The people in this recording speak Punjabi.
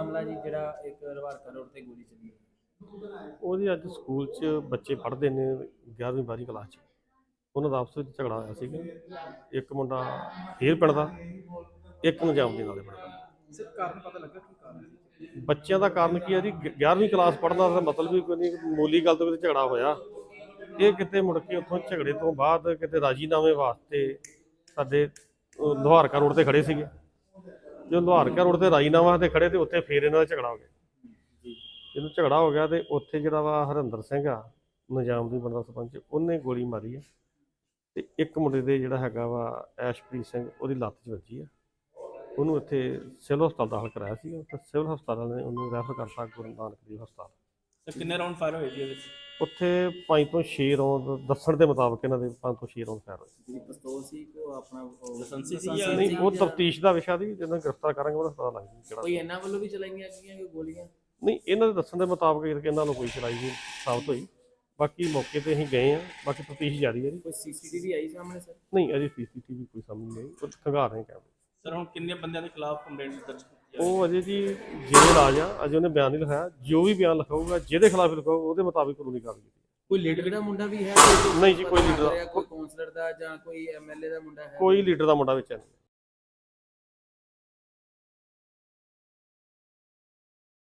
ਮਾਮਲਾ ਜੀ ਜਿਹੜਾ ਇੱਕ ਰਵਾਰਕਾ ਰੋਡ ਤੇ ਗੋਲੀ ਚੱਲੀ ਉਹਦੀ ਅੱਜ ਸਕੂਲ 'ਚ ਬੱਚੇ ਪੜ੍ਹਦੇ ਨੇ 11ਵੀਂ 12ਵੀਂ ਕਲਾਸ 'ਚ। ਉਹਨਾਂ ਦਾ ਆਪਸ ਵਿੱਚ ਝਗੜਾ ਹੋਇਆ ਸੀਗਾ। ਇੱਕ ਮੁੰਡਾ ਫੇਰ ਪਿੰਡ ਦਾ ਇੱਕ ਜਾਮ ਦੇ ਨਾਲੇ ਪਿੰਡ ਬੱਚਿਆਂ ਦਾ ਕਾਰਨ ਕੀ ਹੈ ਜੀ? 11ਵੀਂ ਕਲਾਸ ਪੜ੍ਹਨਾ ਦਾ ਮਤਲਬ ਵੀ ਕੋਈ ਮੂਲੀ ਗੱਲ ਤੋਂ ਝਗੜਾ ਹੋਇਆ। ਇਹ ਕਿਤੇ ਮੁੜ ਕੇ ਉੱਥੋਂ ਝਗੜੇ ਤੋਂ ਬਾਅਦ ਕਿਤੇ ਰਾਜੀਨਾਮੇ ਵਾਸਤੇ ਸਾਡੇ ਦੁਹਾਰਕਾ ਰੋਡ ਤੇ ਖੜੇ ਸੀਗੇ। ਜਦੋਂ ਲੁਹਾਰਕਾ ਰੋਡ ਤੇ ਰਾਜੀਨਾਮਾ ਤੇ ਖੜੇ ਤੇ ਉੱਥੇ ਫੇਰ ਇਹਨਾਂ ਦਾ ਝਗੜਾ ਹੋ ਗਿਆ। ਜਦੋਂ ਝਗੜਾ ਹੋ ਗਿਆ ਤੇ ਉੱਥੇ ਜਿਹੜਾ ਵਾ ਹਰਿੰਦਰ ਸਿੰਘ ਆ ਨਿਜ਼ਾਮ ਦੀ ਬੰਦਾ ਸਰਪੰਚ ਉਹਨੇ ਗੋਲੀ ਮਾਰੀ ਆ। ਤੇ ਇੱਕ ਮੁੰਡੇ ਦੇ ਜਿਹੜਾ ਹੈਗਾ ਵਾ ਐਸ਼ਪ੍ਰੀਤ ਸਿੰਘ ਉਹਦੀ ਲੱਤ 'ਚ ਵੱਜੀ ਆ। ਉਹਨੂੰ ਇੱਥੇ ਸਿਵਲ ਹਸਪਤਾਲ ਦਾਖਲ ਕਰਾਇਆ ਸੀ ਤੇ ਸਿਵਲ ਹਸਪਤਾਲ ਨੇ ਉਹਨੂੰ ਰੈਫਰ ਕਰਤਾ ਗੁਰੂ ਨਾਨਕ ਦੇਵ ਹਸਪਤਾਲ। ਸਰ ਕਿੰਨੇ ਰਾਉਂਡ ਫਾਇਰ ਹੋਏ ਜੀ ਇਹਦੇ ਵਿੱਚ? ਉੱਥੇ 5 ਤੋਂ 6 ਰੌਂਦ ਦੱਸਣ ਦੇ ਮੁਤਾਬਕ ਇਹਨਾਂ ਦੇ 5 ਤੋਂ 6 ਰੌਂਦ ਫਾਇਰ ਹੋਏ। ਜਿਹੜੀ ਪਿਸਤੌਲ ਸੀ ਉਹ ਆਪਣਾ ਉਹ ਲਾਇਸੈਂਸੀ ਸੀ ਜਾਂ- ਨਹੀਂ ਉਹ ਤਫਤੀਸ਼ ਦਾ ਵਿਸ਼ਾ ਦੀ ਜਦੋਂ ਗ੍ਰਿਫਤਾਰ ਕਰਾਂਗੇ ਉਹਦਾ ਪਤਾ ਲੱਗ ਜੂ ਕਿਹੜਾ ਕੋਈ ਇਹਨਾਂ ਵੱਲੋਂ ਵੀ ਚਲਾਈਆਂ ਗਈਆਂ ਕੋਈ ਗੋਲੀਆਂ? ਨਹੀਂ ਇਹਨਾਂ ਦੇ ਦੱਸਣ ਦੇ ਮੁਤਾਬਕ ਇਹ ਕਿ ਇਹਨਾਂ ਨੂੰ ਕੋਈ ਚਲਾਈ ਨਹੀਂ ਸਾਬਤ ਹੋਈ। ਬਾਕੀ ਮੌਕੇ ਤੇ ਅਸੀਂ ਗਏ ਆ ਬਾਕੀ ਤਫਤੀਸ਼ ਜਾਰੀ ਹੈ ਜੀ। ਕੋਈ ਸੀਸੀਟੀਵੀ ਆਈ ਸਾਹਮਣੇ ਸਰ? ਨਹੀਂ ਅਜੇ ਸੀਸੀਟੀਵੀ ਕੋਈ ਸਾਹਮਣੇ ਨਹੀਂ ਆਈ ਉਹ ਖੰਗਾਰ ਰਹੇ ਕੈਮਰੇ ਸਰ ਹੁਣ ਕਿੰਨੇ ਬੰਦਿਆਂ ਦੇ ਖਿਲਾਫ ਕੰਪਲੇਂਟ ਦਰਜ ਉਹ ਅਜੇ ਜੀ ਰਾਜ ਆ ਅਜੇ ਉਹਨੇ ਬਿਆਨ ਨਹੀਂ ਲਿਖਾਇਆ। ਜੋ ਵੀ ਬਿਆਨ ਲਿਖਾਊਗਾ ਜਿਹਦੇ ਖਿਲਾਫ ਲਿਖਾਊਗਾ ਉਹਦੇ ਮੁਤਾਬਿਕ ਕਾਨੂੰਨੀ ਕਾਰਵਾਈ ਕੀਤੀ ਕੋਈ ਲੀਡਰ ਦਾ ਮੁੰਡਾ ਵੀ ਹੈ? ਨਹੀਂ ਜੀ, ਕੋਈ leader ਦਾ- ਕੋਈ ਕਾਉਂਸਲਰ ਦਾ ਜਾਂ ਕੋਈ ਐਮਐਲਏ ਦਾ ਮੁੰਡਾ ਹੈ? ਕੋਈ ਲੀਡਰ ਦਾ ਮੁੰਡਾ ਵਿੱਚ ਹੈ ਨਹੀਂ।